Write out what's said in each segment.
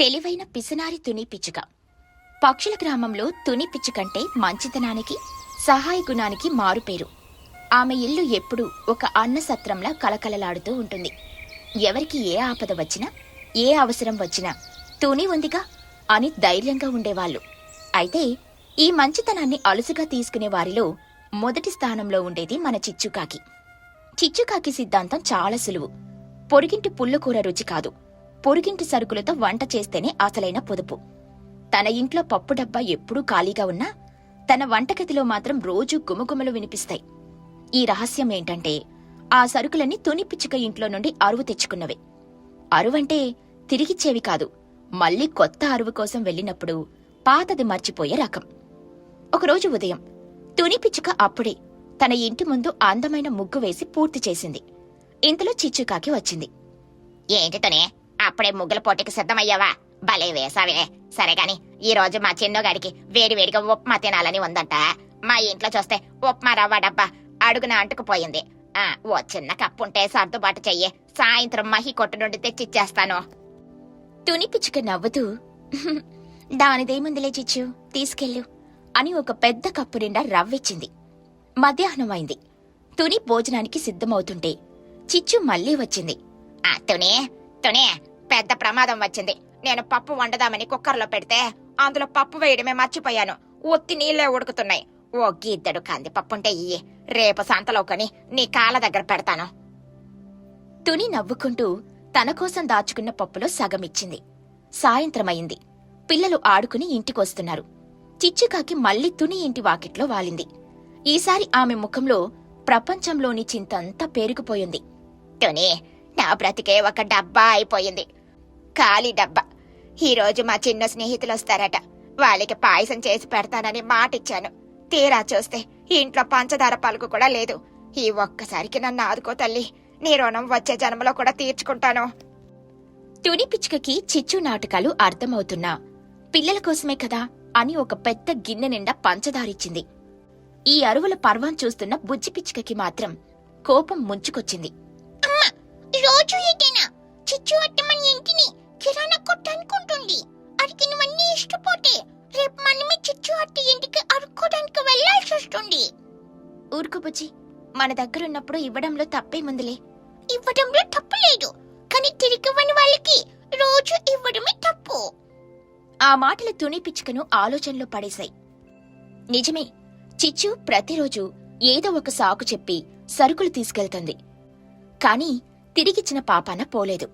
తెలివైన పిసనారి తుని పిచ్చుక. పక్షుల గ్రామంలో తుని పిచ్చుకంటే మంచితనానికి సహాయ గుణానికి మారుపేరు ఆమె ఇల్లు ఎప్పుడూ ఒక అన్నసత్రంలా కలకలలాడుతూ ఉంటుంది. ఎవరికి ఏ ఆపద వచ్చినా ఏ అవసరం వచ్చినా తుని ఉందిగా అని ధైర్యంగా ఉండేవాళ్ళు. అయితే ఈ మంచితనాన్ని అలుసుగా తీసుకునే వారిలో మొదటి స్థానంలో ఉండేది మన చిచ్చుకాకి. చిచ్చుకాకి సిద్ధాంతం చాలా సులువు. పొరిగింటి పుల్లకూర రుచి కాదు. పొరుగింటి సరుకులతో వంట చేస్తేనే అసలైన పొదుపు. తన ఇంట్లో పప్పు డబ్బా ఎప్పుడూ ఖాళీగా ఉన్నా తన వంటగదిలో మాత్రం రోజూ గుమగుమలు వినిపిస్తాయి. ఈ రహస్యం ఏంటంటే ఆ సరుకులన్నీ తుని పిచ్చుక ఇంట్లో నుండి అరువు తెచ్చుకున్నవే. అరువంటే తిరిగిచ్చేవి కాదు మళ్ళీ కొత్త అరువు కోసం వెళ్ళినప్పుడు పాతది మర్చిపోయే రకం. ఒకరోజు ఉదయం తుని పిచ్చుక అప్పుడే తన ఇంటి ముందు అందమైన ముగ్గు వేసి పూర్తి చేసింది. ఇంతలో చిచ్చుకాకి వచ్చింది. ఏంటితోనే అప్పుడే ముగ్గుల పోటీకి సిద్ధమయ్యావా? భలే వేసావే సరే గాని ఈ రోజు మా చిన్నగాడికి వేడి వేడిగా ఉప్మా తినాలని ఉందంట. మా ఇంట్లో చూస్తే ఉప్మా రవ్వ డబ్బా అడుగున అంటుకుపోయింది. ఆ ఓ చిన్న కప్పు ఉంటే సర్దుబాటు చెయ్యి. సాయంత్రం మహి కొట్టు నుండి తెచ్చిచ్చేస్తాను. తుని పిచ్చుక నవ్వుతూ దానిదేముందిలే చిచ్చు తీసుకెళ్ళు అని ఒక పెద్ద కప్పు నిండా రవ్విచ్చింది. మధ్యాహ్నం అయింది. తుని భోజనానికి సిద్ధమవుతుంటే చిచ్చు మళ్ళీ వచ్చింది. ఆ తునే తునే పెద్ద ప్రమాదం వచ్చింది. నేను పప్పు వండదామని కుక్కర్లో పెడితే అందులో పప్పు వేయడమే మర్చిపోయాను. ఒత్తి నీళ్ళే ఉడుకుతున్నాయి. ఓ గిద్దడు కంది పప్పుంటే ఇయ్యి. రేపు సంతలో కొని నీ కాళ్ళ దగ్గర పెడతాను. తుని నవ్వుకుంటూ తన కోసం దాచుకున్న పప్పులో సగమిచ్చింది. సాయంత్రమయింది పిల్లలు ఆడుకుని ఇంటికొస్తున్నారు. చిచ్చుకాకి మళ్ళీ తుని ఇంటి వాకిట్లో వాలింది. ఈసారి ఆమె ముఖంలో ప్రపంచంలోని చింతంతా పేరుకుపోయింది. తుని నా బ్రతికే ఒక డబ్బా అయిపోయింది. ఖాళీ డబ్బా. ఈరోజు మా చిన్న స్నేహితులు వస్తారట. వాళ్ళకి పాయసం చేసి పెడతానని మాటిచ్చాను. తీరా చూస్తే ఇంట్లో పంచదార పలుకు కూడా లేదు. ఈ ఒక్కసారికి నన్ను ఆదుకో తల్లి. నీ రుణం వచ్చే జన్మలో కూడా తీర్చుకుంటాను. తుని పిచ్చుకకి చిచ్చు నాటకాలు అర్థమవుతున్నా. పిల్లల కోసమే కదా అని ఒక పెద్ద గిన్నె నిండా పంచదారిచ్చింది. ఈ అరువుల పర్వం చూస్తున్న బుజ్జి పిచ్చుకకి మాత్రం కోపం ముంచుకొచ్చింది. రోజు ఏదైనా చిచ్చు అట్ట మన ఇంటిని కిరాణా కొట్టు అనుకుంటుంది అడిగినవన్నీ ఇష్టపోతే రేపు మనమే చిచ్చు అట్ట ఇంటికి అడుక్కోడానికి వెళ్ళాల్సి వస్తుంది ఊరుకు బుజ్జి మన దగ్గరున్నప్పుడు ఇవ్వడంలో తప్పేముందిలే. ఇవ్వడంలో తప్పు లేదు కానీ తిరిగివ్వని వాళ్ళకి రోజు ఇవ్వడమే తప్పు. ఆ మాటలు తుని పిచ్చుకను ఆలోచనలో పడేశాయి. నిజమే చిచ్చు ప్రతిరోజు ఏదో ఒక సాకు చెప్పి సరుకులు తీసుకెళ్తుంది. కాని తిరిగిచ్చిన పాపాన పోలేదు.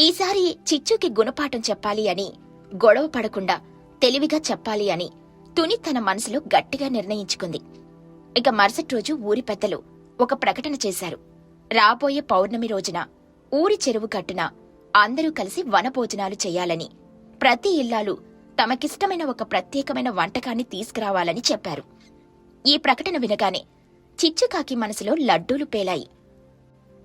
ఈసారి చిచ్చుకి గుణపాఠం చెప్పాలి అని గొడవ పడకుండా తెలివిగా చెప్పాలి అని తుని తన మనసులో గట్టిగా నిర్ణయించుకుంది. ఇక మరుసటి రోజు ఊరి పెద్దలు ఒక ప్రకటన చేశారు. రాబోయే పౌర్ణమి రోజున ఊరి చెరువు గట్టున అందరూ కలిసి వనభోజనాలు చేయాలని ప్రతి ఇల్లాలు తమకిష్టమైన ఒక ప్రత్యేకమైన వంటకాన్ని తీసుకురావాలని చెప్పారు. ఈ ప్రకటన వినగానే చిచ్చుకాకి మనసులో లడ్డూలు పేలాయి.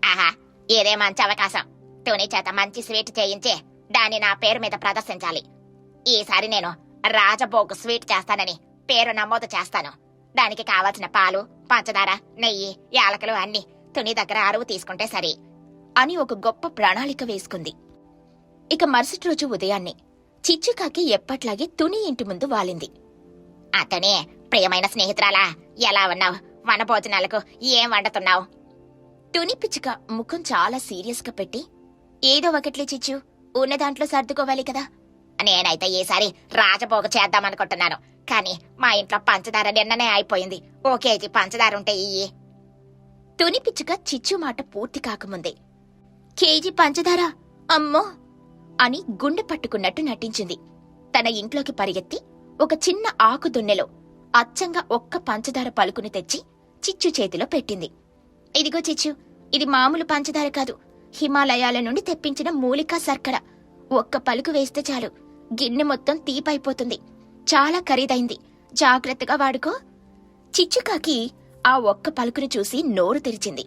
ఆహా ఇదే మంచి అవకాశం తుని చేత మంచి స్వీట్ చేయించి దాన్ని నా పేరు మీద ప్రదర్శించాలి. ఈసారి నేను రాజభోగ్ స్వీట్ చేస్తానని పేరు నమోదు చేస్తాను. దానికి కావలసిన పాలు పంచదార నెయ్యి యాలకలు అన్ని తుని దగ్గర అరువు తీసుకుంటే సరి అని ఒక గొప్ప ప్రణాళిక వేసుకుంది. ఇక మరుసటి రోజు ఉదయాన్నే చిచ్చుకాకి ఎప్పట్లాగే తుని ఇంటి ముందు వాలింది. అతనే ప్రియమైన స్నేహితురాలా ఎలా ఉన్నావు? వన భోజనాలకు ఏం వండుతున్నావు? తుని పిచ్చుక ముఖం చాలా సీరియస్గా పెట్టి ఏదో ఒకట్లే చిచ్చు ఉన్న దాంట్లో సర్దుకోవాలి కదా. నేనైతే ఈసారి రాజభోగ చేద్దామనుకుంటున్నాను. కానీ మా ఇంట్లో పంచదార నిన్ననే అయిపోయింది. ఓ కేజీ పంచదార ఉంటే ఇయ్యి. తుని పిచ్చుక చిచ్చు మాట పూర్తి కాకముందే. కేజీ పంచదార? అమ్మో! అని గుండె పట్టుకున్నట్టు నటించింది. తన ఇంట్లోకి పరిగెత్తి ఒక చిన్న ఆకు దున్నెలో అచ్చంగా ఒక్క పంచదార పలుకుని తెచ్చి చిచ్చు చేతిలో పెట్టింది. ఇదిగో చిచ్చు ఇది మామూలు పంచదార కాదు. హిమాలయాల నుండి తెప్పించిన మూలికా సర్కర. ఒక్క పలుకు వేస్తే చాలు. గిన్నె మొత్తం తీపైపోతుంది. చాలా ఖరీదైంది. జాగ్రత్తగా వాడుకో. చిచ్చుకాకి ఆ ఒక్క పలుకుని చూసి నోరు తెరిచింది.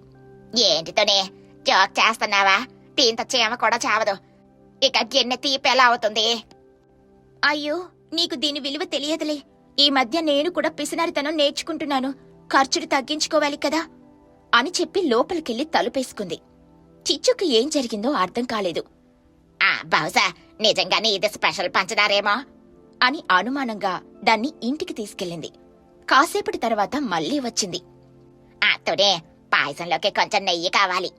ఏంటితోనే? జాక్ చేస్తున్నావా? దీంత చేమ కూడా చావదు. ఇక గిన్నె తీపి ఎలా అవుతుంది? అయ్యో నీకు దీని విలువ తెలియదులే. ఈ మధ్య నేను కూడా పిసినారితనం నేర్చుకుంటున్నాను. ఖర్చులు తగ్గించుకోవాలి కదా. అని చెప్పి లోపలికెళ్ళి తలుపేసుకుంది. చిచ్చుకు ఏం జరిగిందో అర్థం కాలేదు. ఆ బహుశా నిజంగానే ఇది స్పెషల్ పంచదారేమో? అని అనుమానంగా దాన్ని ఇంటికి తీసుకెళ్ళింది. కాసేపటి తర్వాత మళ్ళీ వచ్చింది. ఆ తుడే పాయసంలోకి కొంచెం నెయ్యి కావాలి.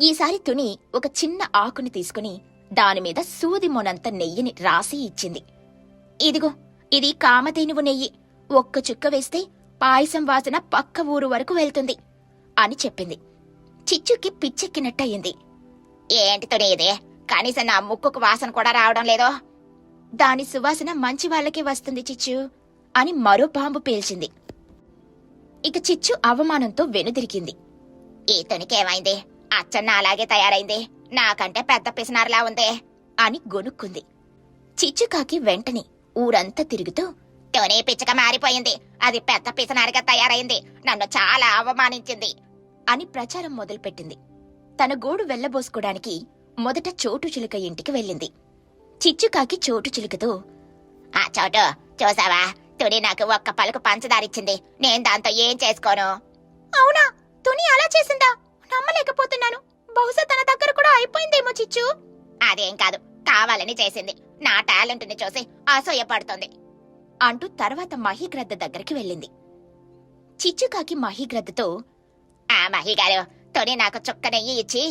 ఈసారి తుని ఒక చిన్న ఆకుని తీసుకుని దానిమీద సూది మొనంత నెయ్యిని రాసి ఇచ్చింది. ఇదిగో ఇది కామధేనువు నెయ్యి. ఒక్క చుక్క వేస్తే పాయసం వాసన పక్క ఊరు వరకు వెళ్తుంది. అని చెప్పింది. చిచ్చుకి పిచ్చెక్కినట్టయింది. ఏంటి తుని కనీసం నా ముక్కుకు వాసన కూడా రావడం లేదో? దాని సువాసన మంచి వాళ్ళకే వస్తుంది చిచ్చు అని మరో పాంబు పేల్చింది. ఇక చిచ్చు అవమానంతో వెనుదిరిగింది. ఈ అచ్చన్న అలాగే తయారైంది. నాకంటే పెద్ద పిసినారులా ఉందే అని గొనుక్కుంది. చిచ్చుకాకి వెంటనే ఊరంతా తిరుగుతూ టోనీ పిచ్చక మారిపోయింది. అది పెద్ద పిసనారిగా తయారైంది. నన్ను చాలా అవమానించింది. అని ప్రచారం మొదలుపెట్టింది. తన గోడు వెళ్ళబోసుకోడానికి మొదట చోటు చిలుక ఇంటికి వెళ్ళింది. చిచ్చుకాకి చోటు చిలుకతో ఆ చోటు చూసావా? తుని నాకు ఒక్క పలుకు పంచదారిచ్చింది. నేను దాంతో ఏం చేసుకోను? అవునా? తుని అలా చేసిందా? నమ్మలేకపోతున్నాను. బహుశా తన దగ్గర కూడా అయిపోయిందేమో చిచ్చు. అదేం కాదు. కావాలని చేసింది. నా టాలెంట్ని చూసి అసూయపడుతుంది అంటూ తర్వాత మహిగ్రద్ద దగ్గరికి వెళ్ళింది. చిచ్చుకాకి మహిగ్రద్దతో ఆ మహిగారు తొని నాకు చుక్క నెయ్యి ఇచ్చి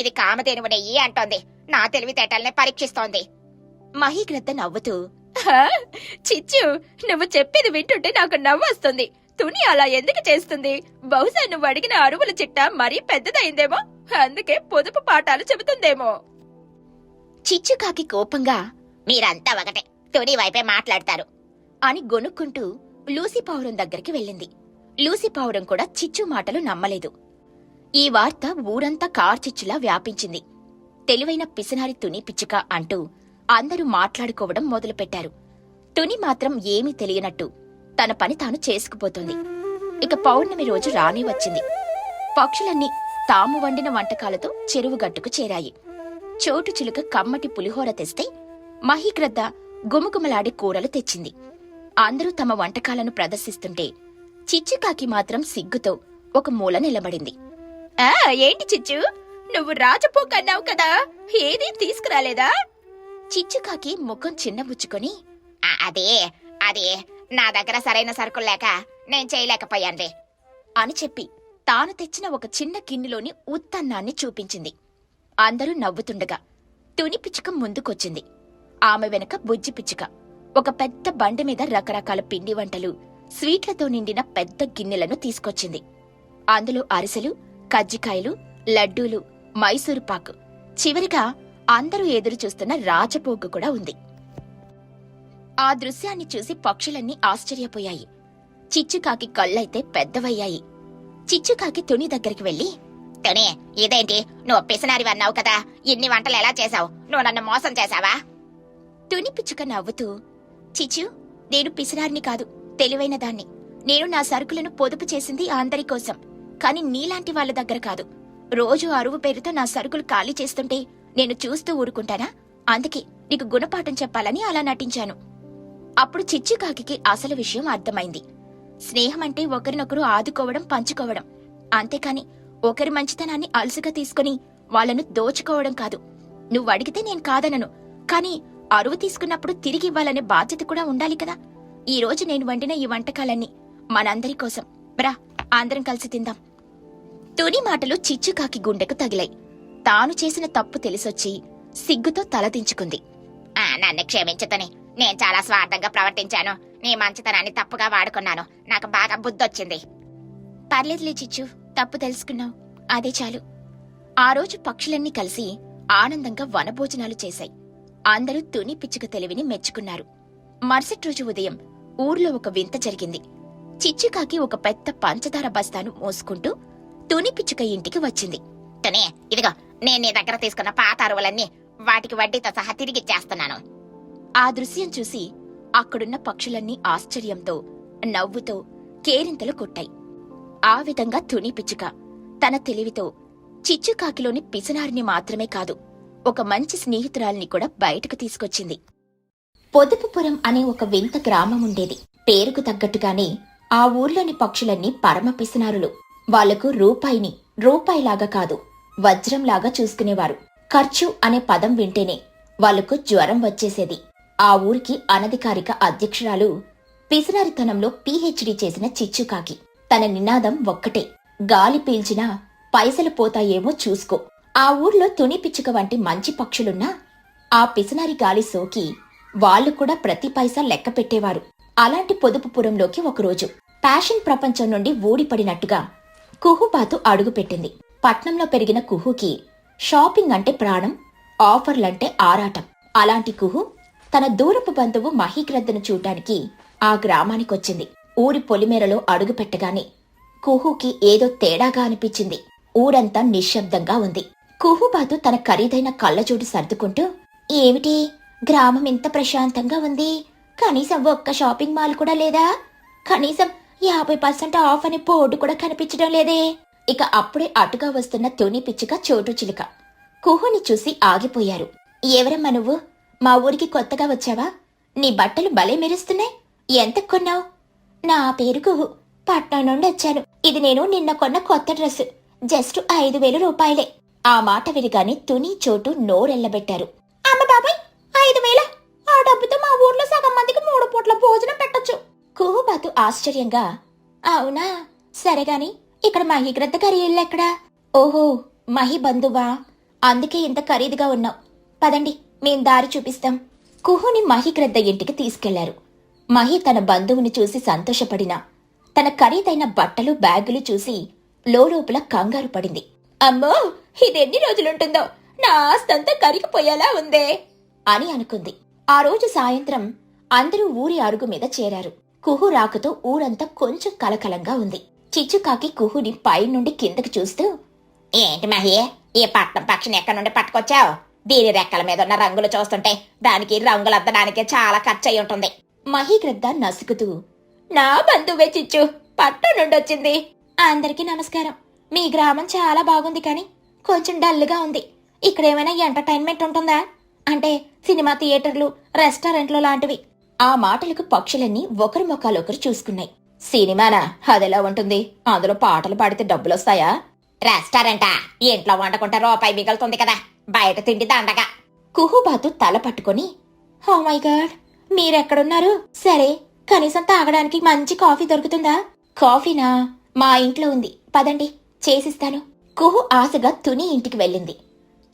ఇది కామధేనువు నెయ్యి అంటోంది. నా తెలివితేటల్ని పరీక్షిస్తోంది. మహిగ్రద్ద నవ్వుతూ చిచ్చు నువ్వు చెప్పేది వింటుంటే నాకు నవ్వొస్తుంది తుని అలా ఎందుకు చేస్తుంది? బహుశా నువ్వు అడిగిన అరువుల చిట్ట మరీ పెద్దదైందేమో అందుకే పొదుపు పాఠాలు చెబుతుందేమో. చిచ్చుకాకి కోపంగా మీరంతా ఒకటే తుని వైపే మాట్లాడతారు. అని గొనుక్కుంటూ లూసి పావురం దగ్గరికి వెళ్ళింది. లూసి పావురం కూడా చిచ్చు మాటలు నమ్మలేదు. ఈ వార్త ఊరంతా కార్చిచ్చులా వ్యాపించింది. తెలివైన పిసినారి తుని పిచ్చుక అంటూ అందరూ మాట్లాడుకోవడం మొదలుపెట్టారు. తుని మాత్రం ఏమీ తెలియనట్టు తన పని తాను చేసుకుపోతుంది. ఇక పౌర్ణమి రోజు రానే వచ్చింది. పక్షులన్నీ తాము వండిన వంటకాలతో చెరువు గట్టుకు చేరాయి. చోటు చిలుక కమ్మటి పులిహోర తెస్తే మహిగ్రద్ద గుమగుమలాడే కూరలు తెచ్చింది. అందరూ తమ వంటకాలను ప్రదర్శిస్తుంటే చిచ్చుకాకి మాత్రం సిగ్గుతో ఒక మూల నిలబడింది. ఆ ఏంటి చిచ్చు? నువ్వు రాజపోకన్నావు కదా? ఏదీ తీసుకురాలేదా? చిచ్చుకాకి ముఖం చిన్నబుచ్చుకొని అదే అదే నా దగ్గర సరైన సరుకులు లేక నేను చేయలేకపోయానులే అని చెప్పి తాను తెచ్చిన ఒక చిన్న గిన్నెలోని ఉత్తన్నాన్ని చూపించింది. అందరూ నవ్వుతుండగా తుని పిచ్చుక ముందుకొచ్చింది. ఆమె వెనక బుజ్జి పిచ్చుక. ఒక పెద్ద బండి మీద రకరకాల పిండి వంటలు స్వీట్లతో నిండిన పెద్ద గిన్నెలను తీసుకొచ్చింది. అందులో అరిసెలు కజ్జికాయలు లడ్డూలు మైసూరుపాకు చివరిగా అందరూ ఎదురు చూస్తున్న రాజపోగు కూడా ఉంది. ఆ దృశ్యాన్ని చూసి పక్షులన్నీ ఆశ్చర్యపోయాయి. చిచ్చుకాకి కళ్ళైతే పెద్దవయ్యాయి. చిచ్చుకాకి తుని దగ్గరికి వెళ్ళి తుని ఇదేంటి? నువ్వు పిసనారి అన్నావు కదా. ఇన్ని వంటలు ఎలా చేసావు నువ్వు నన్ను మోసం చేశావా? తుని పిచ్చుక నవ్వుతూ చిచ్చు నేను పిసినారిని కాదు తెలివైన దాన్ని. నేను నా సరుకులను పొదుపు చేసింది అందరి కోసం. కాని నీలాంటి వాళ్ళ దగ్గర కాదు. రోజు అరువు పేరుతో నా సరుకులు ఖాళీ చేస్తుంటే నేను చూస్తూ ఊరుకుంటానా? అందుకే నీకు గుణపాఠం చెప్పాలని అలా నటించాను. అప్పుడు చిచ్చుకాకి అసలు విషయం అర్థమైంది. స్నేహం అంటే ఒకరినొకరు ఆదుకోవడం పంచుకోవడం. అంతేకాని ఒకరి మంచితనాన్ని అలసుగా తీసుకుని వాళ్ళను దోచుకోవడం కాదు. నువ్వు అడిగితే నేను కాదనను. కానీ అరువు తీసుకున్నప్పుడు తిరిగి ఇవ్వాలనే బాధ్యత కూడా ఉండాలి కదా. ఈ రోజు నేను వండిన ఈ వంటకాలన్నీ మనందరి కోసం. బ్రా అందరం కలిసి తిందాం. తుని మాటలు చిచ్చుకాకి గుండెకు తగిలాయి. తాను చేసిన తప్పు తెలిసొచ్చి సిగ్గుతో తలదించుకుంది ఆ, నన్ను క్షమించుతని నేను చాలా స్వార్థంగా ప్రవర్తించాను. నీ మంచితనాన్ని తప్పుగా వాడుకున్నాను. నాకు బాగా బుద్ధొచ్చింది. పర్లేదులే చిచ్చు తప్పు తెలుసుకున్నావు. అదే చాలు. ఆ రోజు పక్షులన్నీ కలిసి ఆనందంగా వనభోజనాలు చేశాయి. అందరూ తుని పిచ్చుక తెలివిని మెచ్చుకున్నారు. మరుసటి రోజు ఉదయం ఊర్లో ఒక వింత జరిగింది. చిచ్చుకాకి ఒక పెద్ద పంచదార బస్తాను మోసుకుంటూ తుని పిచ్చుక ఇంటికి వచ్చింది. తనే ఇదిగో నేను నీ దగ్గర తీసుకున్న పాత అరువులన్నీ వాటికి వడ్డీతో సహా తిరిగిచ్చేస్తున్నాను ఆ దృశ్యం చూసి అక్కడున్న పక్షులన్నీ ఆశ్చర్యంతో నవ్వుతో కేరింతలు కొట్టాయి. ఆ విధంగా తుని పిచ్చుక తన తెలివితో చిచ్చుకాకిలోని పిసనారిని మాత్రమే కాదు ఒక మంచి స్నేహితురాల్ని కూడా బయటకు తీసుకొచ్చింది. పొదుపుపురం అనే ఒక వింత గ్రామం ఉండేది. పేరుకు తగ్గట్టుగానే ఆ ఊర్లోని పక్షులన్నీ పరమ పిసనారులు. వాళ్ళకు రూపాయిని రూపాయిలాగా కాదు వజ్రంలాగా చూసుకునేవారు. ఖర్చు అనే పదం వింటేనే వాళ్ళకు జ్వరం వచ్చేసేది. ఆ ఊరికి అనధికారిక అధ్యక్షురాలు పిసినారితనంలో పీహెచ్డీ చేసిన చిచ్చుకాకి. తన నినాదం ఒక్కటే గాలి పీల్చినా పైసలు పోతాయేమో చూసుకో. ఆ ఊర్లో తుని పిచ్చుక వంటి మంచి పక్షులున్నా ఆ పిసినారి గాలి సోకి వాళ్ళు కూడా ప్రతి పైసా లెక్క పెట్టేవారు. అలాంటి పొదుపుపురంలోకి ఒకరోజు ప్యాషన్ ప్రపంచం నుండి ఊడిపడినట్టుగా కుహుబాతు అడుగుపెట్టింది పట్నంలో పెరిగిన కుహుకి షాపింగ్ అంటే ప్రాణం ఆఫర్లంటే ఆరాటం. అలాంటి కుహు తన దూరపు బంధువు మహీగ్రద్దను చూడటానికి ఆ గ్రామానికొచ్చింది. ఊరి పొలిమేరలో అడుగుపెట్టగానే కుహుకి ఏదో తేడాగా అనిపించింది. ఊరంతా నిశ్శబ్దంగా ఉంది. కుహుబాతో తన ఖరీదైన కళ్ళజోడు సర్దుకుంటూ ఏమిటి? గ్రామం ఇంత ప్రశాంతంగా ఉంది. కనీసం ఒక్క షాపింగ్ మాల్ కూడా లేదా? కనీసం యాభై పర్సెంట్ ఆఫ్ అని బోర్డు కూడా కనిపించడం లేదే? ఇక అప్పుడే అటుగా వస్తున్న తుని పిచ్చుక చోటు చిలుక. కుహుని చూసి ఆగిపోయారు. ఎవరమ్మా నువ్వు? మా ఊరికి కొత్తగా వచ్చావా? నీ బట్టలు భలే మెరుస్తున్నాయి. ఎంత కొన్నావు? నా పేరు కుహు. పట్నం నుండి వచ్చాను. ఇది నేను నిన్న కొన్న కొత్త డ్రెస్ జస్ట్ ఐదు వేల రూపాయలే. ఆ మాట వినగానే తుని చోటు నోరెళ్ళబెట్టారు అమ్మ బాబాయ్ ఐదు వేల. ఆ డబ్బుతో మా ఊర్లో సగం మందికి మూడు పూట్ల భోజనం పెట్టొచ్చు. కుహుబాతు ఆశ్చర్యంగా అవునా? సరేగాని ఇక్కడ మహిగ్రద్ద గారి ఇల్లు ఎక్కడా? ఓహో మహి బంధువా? అందుకే ఇంత ఖరీదుగా ఉన్నావు. పదండి మేం దారి చూపిస్తాం. కుహుని మహిగ్రద్ద ఇంటికి తీసుకెళ్ళారు. మహి తన బంధువుని చూసి సంతోషపడినా తన ఖరీదైన బట్టలు బ్యాగులు చూసి లోలోపల కంగారు పడింది. అమ్మో! ఇదెన్ని రోజులుంటుందో? నా ఆస్తంతా కరిగిపోయేలా ఉందే. అని అనుకుంది. ఆ రోజు సాయంత్రం అందరూ ఊరి అరుగు మీద చేరారు. కుహు రాకతో ఊరంతా కొంచెం కలకలంగా ఉంది. చిచ్చుకాకి కుహుని పైనుండి కిందకి చూస్తూ ఏంటి మహియే ఈ పట్నం పక్షిని ఎక్కడి నుండి పట్టుకొచ్చావు? దీని రెక్కల మీద ఉన్న రంగులు చూస్తుంటే దానికి రంగులు అద్దడానికి చాలా ఖర్చు అయి ఉంటుంది మహిగ్రద్ద నసుకుతూ నా బంధువే చిచ్చు పట్నం నుండి వచ్చింది అందరికీ నమస్కారం. మీ గ్రామం చాలా బాగుంది కానీ కొంచెం డల్గా ఉంది. ఇక్కడ ఏమైనా ఎంటర్టైన్మెంట్ ఉంటుందా? అంటే సినిమా థియేటర్లు రెస్టారెంట్లు లాంటివి. ఆ మాటలకు పక్షులన్నీ ఒకరి ముఖాలొకరు చూసుకున్నాయి. సినిమానా? అదెలా ఉంటుంది? అందులో పాటలు పాడితే డబ్బులొస్తాయా? రెస్టారెంటా? ఇంట్లో వండకుంటే రూపాయి మిగులుతుంది కదా. బయట తిండి దండగా. కుహుబాతు తల పట్టుకొని హో మై గాడ్! మీరెక్కడున్నారు? సరే కనీసం తాగడానికి మంచి కాఫీ దొరుకుతుందా? కాఫీనా? మా ఇంట్లో ఉంది. పదండి చేసిస్తాను. కుహు ఆశగా తుని ఇంటికి వెళ్ళింది.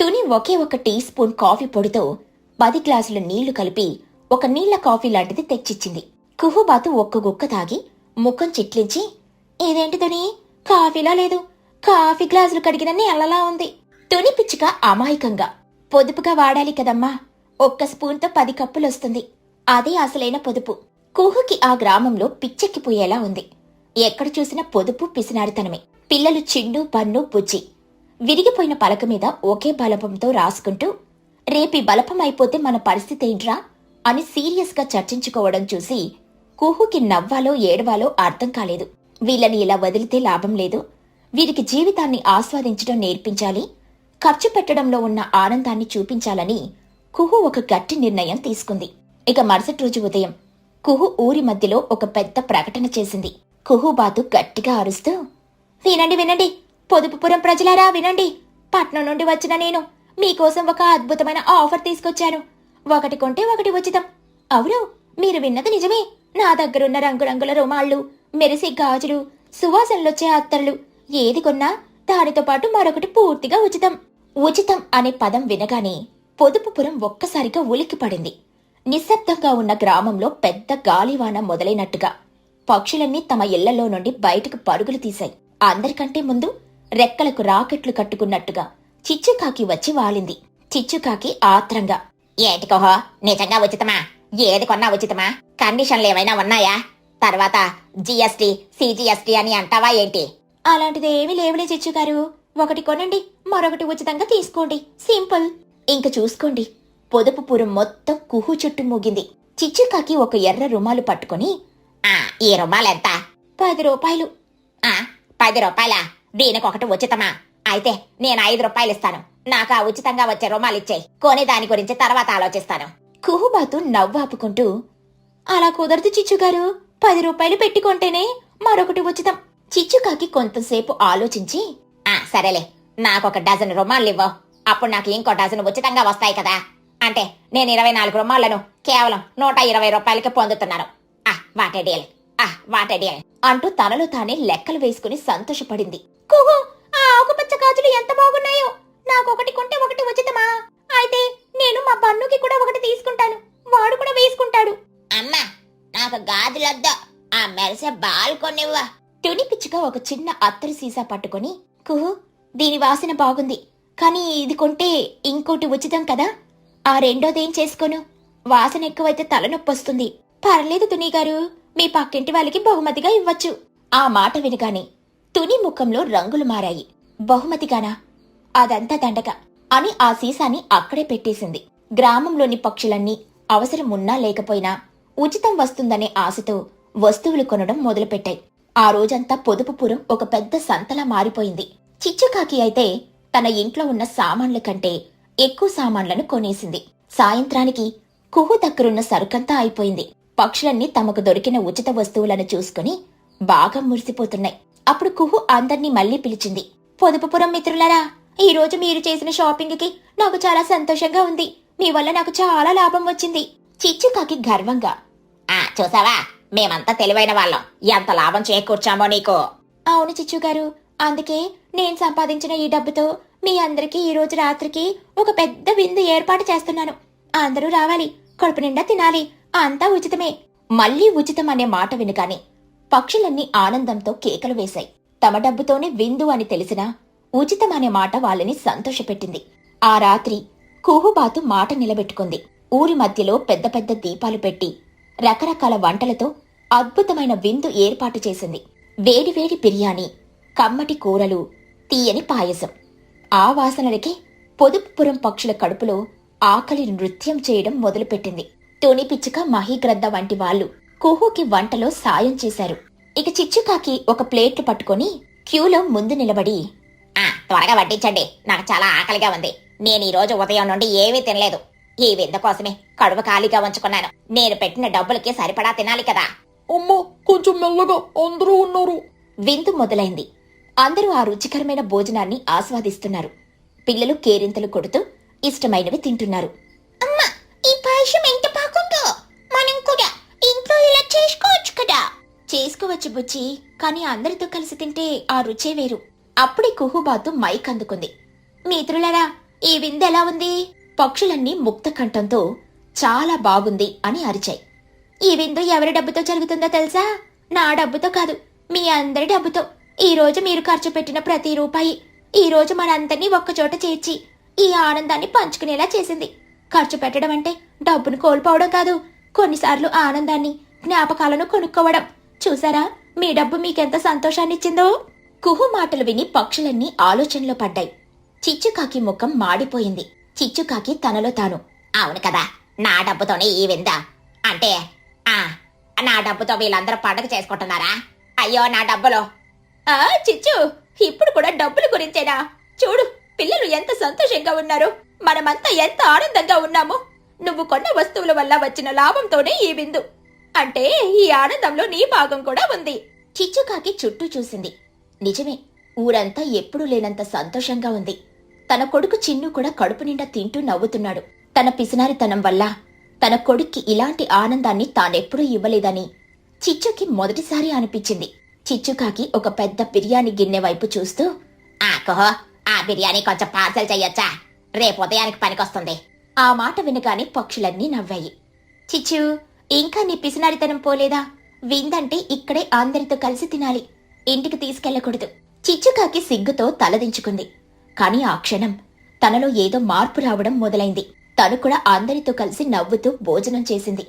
తుని ఒకే ఒక టీ స్పూన్ కాఫీ పొడితో పది గ్లాసుల నీళ్ళు కలిపి ఒక నీళ్ళ కాఫీ లాంటిది తెచ్చిచ్చింది. కుహుబాతు ఒక్క గుక్క తాగి ముఖం చిట్లించి ఇదేంటి తుని? కాఫీలా లేదు. కాఫీ గ్లాసులు కడిగిన నీళ్ళలా ఉంది. తుని పిచ్చుక అమాయకంగా పొదుపుగా వాడాలి కదమ్మా. ఒక్క స్పూన్తో పది కప్పులొస్తుంది. అదే అసలైన పొదుపు. కుహుకి ఆ గ్రామంలో పిచ్చెక్కిపోయేలా ఉంది. ఎక్కడ చూసినా పొదుపు పిసినారితనమే. పిల్లలు చిన్ను పన్ను పుచ్చి విరిగిపోయిన పలక మీద ఒకే బలపంతో రాసుకుంటూ రేపి బలపం అయిపోతే మన పరిస్థితి ఏంట్రా? అని సీరియస్గా చర్చించుకోవడం చూసి కుహుకి నవ్వాలో ఏడవాలో అర్థం కాలేదు. వీళ్ళని ఇలా వదిలితే లాభం లేదు. వీరికి జీవితాన్ని ఆస్వాదించడం నేర్పించాలి. ఖర్చు పెట్టడంలో ఉన్న ఆనందాన్ని చూపించాలని కుహు ఒక గట్టి నిర్ణయం తీసుకుంది. ఇక మరుసటి రోజు ఉదయం కుహు ఊరి మధ్యలో ఒక పెద్ద ప్రకటన చేసింది. కుహుబాతు గట్టిగా అరుస్తూ వినండి వినండి. పొదుపుపురం ప్రజలారా వినండి. పట్నం నుండి వచ్చిన నేను మీకోసం ఒక అద్భుతమైన ఆఫర్ తీసుకొచ్చాను. ఒకటి కొంటే ఒకటి ఉచితం. అవును మీరు విన్నది నిజమే. నా దగ్గరున్న రంగురంగుల రుమాళ్ళు మెరిసి గాజులు సువాసనలొచ్చే అత్తర్లు ఏది కొన్నా దానితో పాటు మరొకటి పూర్తిగా ఉచితం. ఉచితం అనే పదం వినగానే పొదుపుపురం ఒక్కసారిగా ఉలిక్కిపడింది నిశ్శబ్దంగా ఉన్న గ్రామంలో పెద్ద గాలివాన మొదలైనట్టుగా పక్షులన్నీ తమ ఇళ్ళలో నుండి బయటకు పరుగులు తీశాయి. అందరికంటే ముందు రెక్కలకు రాకెట్లు కట్టుకున్నట్టుగా చిచ్చుకాకి వచ్చి వాలింది. చిచ్చుకాకి ఆత్రంగా ఏటికోహో నిజంగా ఉచితమా? ఏది కొన్నా ఉచితమా? కండిషన్లు ఏమైనా ఉన్నాయా? తర్వాత జిఎస్టి సిజిఎస్టి అని అంటావా ఏంటి? అలాంటిది ఏమీ లేవులే చిచ్చుగారు. ఒకటి కొనండి మరొకటి ఉచితంగా తీసుకోండి. సింపుల్. ఇంక చూసుకోండి. పొదుపు పొదుపుపురం మొత్తం కుహు చుట్టూ మూగింది. చిచ్చుకాకి ఒక ఎర్ర రుమాలు పట్టుకొని ఆ ఈ రుమాలెంత? పది రూపాయలు. ఆ పది రూపాయలా? దీనికి ఒకటి ఉచితమా? అయితే నేను ఐదు రూపాయలు ఇస్తాను. నాకు ఆ ఉచితంగా వచ్చే రుమాలు ఇచ్చేయి. కొని దాని గురించి తర్వాత ఆలోచిస్తాను. కుహుబాతు నవ్వాపుకుంటూ అలా కుదరదు చిచ్చుగారు పది రూపాయలు పెట్టుకుంటేనే మరొకటి ఉచితం. చిచ్చుకాకి కొంతసేపు ఆలోచించి ఆ సరేలే. నాకొక డజన్ రుమాలు ఇవ్వవు అప్పుడు నాకు ఇంకో డజన్ ఉచితంగా వస్తాయి కదా. అంటే నేను ఇరవై నాలుగు రుమాలను కేవలం నూట ఇరవై రూపాయలకి పొందుతున్నాను. ఆ వాటే డీల్. ఆ వాటే డీల్. అంటూ తనలో తానే లెక్కలు వేసుకుని సంతోషపడింది. కుహు ఆ ఆకుపచ్చ గాజులు ఎంత బాగున్నాయో? నాకొకటి కొంటే ఒకటి ఉచితమా? అయితే నేను మా బన్నుకి కూడా ఒకటి తీసుకుంటాను. వాడు కూడా వేసుకుంటాడు. అమ్మా నాకు గాజులొద్దు. ఆ మెరిసే బాల్ కొనివ్వ. తుని పిచ్చుక ఒక చిన్న అత్తరు సీసా పట్టుకొని కుహు దీని వాసన బాగుంది. కానీ ఇది కొంటే ఇంకోటి ఉచితం కదా? ఆ రెండోదేం చేసుకోను? వాసన ఎక్కువైతే తలనొప్పి వస్తుంది పర్లేదు తుని గారు మీ పక్కింటి వాళ్ళకి బహుమతిగా ఇవ్వచ్చు. ఆ మాట వినగానే తుని ముఖంలో రంగులు మారాయి. బహుమతిగానా? అదంతా దండక అని ఆ సీసాని అక్కడే పెట్టేసింది. గ్రామంలోని పక్షులన్నీ అవసరం ఉన్నా లేకపోయినా ఉచితం వస్తుందనే ఆశతో వస్తువులు కొనడం మొదలుపెట్టాయి. ఆ రోజంతా పొదుపుపురం ఒక పెద్ద సంతలా మారిపోయింది. చిచ్చుకాకి అయితే తన ఇంట్లో ఉన్న సామాన్ల కంటే ఎక్కువ సామాన్లను కొనేసింది. సాయంత్రానికి కుహు దగ్గరున్న సరుకంతా అయిపోయింది. పక్షులన్నీ తమకు దొరికిన ఉచిత వస్తువులను చూసుకుని బాగా మురిసిపోతున్నాయి. అప్పుడు కుహు అందర్నీ మళ్ళీ పిలిచింది. పొదుపుపురం మిత్రులారా ఈ రోజు మీరు చేసిన షాపింగ్కి నాకు చాలా సంతోషంగా ఉంది. మీ వల్ల నాకు చాలా లాభం వచ్చింది. చిచ్చుకాకి గర్వంగా ఆ చూసావా? మేమంతా తెలివైన వాళ్ళం. ఎంత లాభం చేకూర్చామో నీకు. అవును చిచ్చు గారు అందుకే నేను సంపాదించిన ఈ డబ్బుతో మీ అందరికీ ఈ రోజు రాత్రికి ఒక పెద్ద విందు ఏర్పాటు చేస్తున్నాను. అందరూ రావాలి. కడుపు నిండా తినాలి. అంతా ఉచితమే. మళ్ళీ ఉచితం అనే మాట వినగానే పక్షులన్నీ ఆనందంతో కేకలు వేశాయి. తమ డబ్బుతోనే విందు అని తెలిసినా ఉచితం అనే మాట వాళ్ళని సంతోషపెట్టింది. ఆ రాత్రి కుహుబాతు మాట నిలబెట్టుకుంది. ఊరి మధ్యలో పెద్ద పెద్ద దీపాలు పెట్టి రకరకాల వంటలతో అద్భుతమైన విందు ఏర్పాటు చేసింది. వేడివేడి బిర్యానీ కమ్మటి కూరలు తీయని పాయసం. ఆ వాసనలకే పొదుపుపురం పక్షుల కడుపులో ఆకలి నృత్యం చేయడం మొదలుపెట్టింది. తుని పిచ్చుక మహీగ్రద్ద వంటి వాళ్ళు కుహుకి వంటలో సాయం చేశారు. ఇక చిచ్చుకాకి ఒక ప్లేట్లు పట్టుకొని క్యూలో ముందు నిలబడి ఆ త్వరగా వడ్డించండి. నాకు చాలా ఆకలిగా ఉంది. నేను ఈ రోజు ఉదయం నుండి ఏమీ తినలేదు. ఈ విందు కోసమే కడుపు ఖాళీగా ఉంచుకున్నాను. నేను పెట్టిన డబ్బులకి సరిపడా తినాలి కదా. అమ్మా కొంచెం మెల్లగా అందరూ ఉన్నారు. విందు మొదలైంది. అందరూ ఆ రుచికరమైన భోజనాన్ని ఆస్వాదిస్తున్నారు. పిల్లలు కేరింతలు కొడుతూ ఇష్టమైనవి తింటున్నారు అమ్మా ఈ పాయసం ఎంత బాగుందో మనం కూడా ఇంట్లో ఇలా చేసుకోవచ్చు కదా చేసుకోవచ్చు బుచ్చి కానీ అందరితో కలిసి తింటే ఆ రుచే వేరు. అప్పుడే కుహుబాతు మైక్ అందుకుంది. మిత్రులరా ఈ విందు ఎలా ఉంది? పక్షులన్నీ ముక్త కంఠంతో చాలా బాగుంది అని అరిచాయి. ఈ విందు ఎవరి డబ్బుతో జరుగుతుందో తెలుసా? నా డబ్బుతో కాదు మీ అందరి డబ్బుతో. ఈ రోజు మీరు ఖర్చు పెట్టిన ప్రతి రూపాయి ఈ రోజు మనందరినీ ఒక్కచోట చేర్చి ఈ ఆనందాన్ని పంచుకునేలా చేసింది. ఖర్చు పెట్టడం అంటే డబ్బును కోల్పోవడం కాదు కొన్నిసార్లు ఆనందాన్ని జ్ఞాపకాలను కొనుక్కోవడం. చూసారా? మీ డబ్బు మీకెంత సంతోషాన్నిచ్చిందో? కుహు మాటలు విని పక్షులన్నీ ఆలోచనలో పడ్డాయి. చిచ్చుకాకి ముఖం మాడిపోయింది. చిచ్చుకాకి తనలో తాను అవును కదా నా డబ్బుతోనే ఈ విందా. అంటే ఆ నా డబ్బుతో వీళ్ళందరూ పండగ చేసుకుంటున్నారా? అయ్యో నా డబ్బులో. ఆ చిచ్చు ఇప్పుడు కూడా డబ్బుల గురించేనా? చూడు పిల్లలు ఎంత సంతోషంగా ఉన్నారు. మనమంతా ఎంత ఆనందంగా ఉన్నామో. నువ్వు కొన్న వస్తువుల వల్ల వచ్చిన లాభంతోనే ఈ విందు. అంటే ఈ ఆనందంలో నీ భాగం కూడా ఉంది. చిచ్చుకాకి చుట్టూ చూసింది. నిజమే ఊరంతా ఎప్పుడూ లేనంత సంతోషంగా ఉంది. తన కొడుకు చిన్ను కూడా కడుపు నిండా తింటూ నవ్వుతున్నాడు. తన పిసినారితనం వల్ల తన కొడుక్కి ఇలాంటి ఆనందాన్ని తానెప్పుడూ ఇవ్వలేదని చిచ్చుకి మొదటిసారి అనిపించింది. చిచ్చుకాకి ఒక పెద్ద బిర్యానీ గిన్నె వైపు చూస్తూ ఆకహో ఆ బిర్యానీ కొంచెం పార్సల్ చెయ్యొచ్చా? రేపు ఉదయానికి పనికొస్తుంది. ఆ మాట వినగానే పక్షులన్నీ నవ్వాయి. చిచ్చు ఇంకా నీ పిసినారితనం పోలేదా? విందంటే ఇక్కడే అందరితో కలిసి తినాలి. ఇంటికి తీసుకెళ్ళకూడదు చిచ్చుకాకి సిగ్గుతో తలదించుకుంది. కాని ఆ క్షణం తనలో ఏదో మార్పు రావడం మొదలైంది. తను కూడా అందరితో కలిసి నవ్వుతూ భోజనం చేసింది.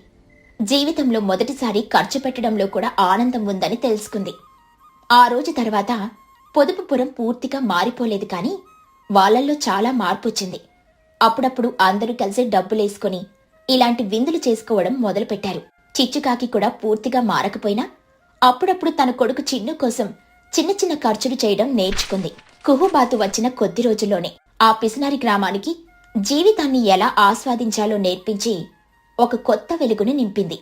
జీవితంలో మొదటిసారి ఖర్చు పెట్టడంలో కూడా ఆనందం ఉందని తెలుసుకుంది. ఆ రోజు తర్వాత పొదుపుపురం పూర్తిగా మారిపోలేదు కాని వాళ్ళల్లో చాలా మార్పు వచ్చింది. అప్పుడప్పుడు అందరూ కలిసి డబ్బులేసుకుని ఇలాంటి విందులు చేసుకోవడం మొదలుపెట్టారు. చిచ్చుకాకి కూడా పూర్తిగా మారకపోయినా అప్పుడప్పుడు తన కొడుకు చిన్ను కోసం చిన్న చిన్న ఖర్చులు చేయడం నేర్చుకుంది. కుహుబాతు వచ్చిన కొద్ది రోజుల్లోనే ఆ పిసినారి గ్రామానికి జీవితాన్ని ఎలా ఆస్వాదించాలో నేర్పించి ఒక కొత్త వెలుగును నింపింది.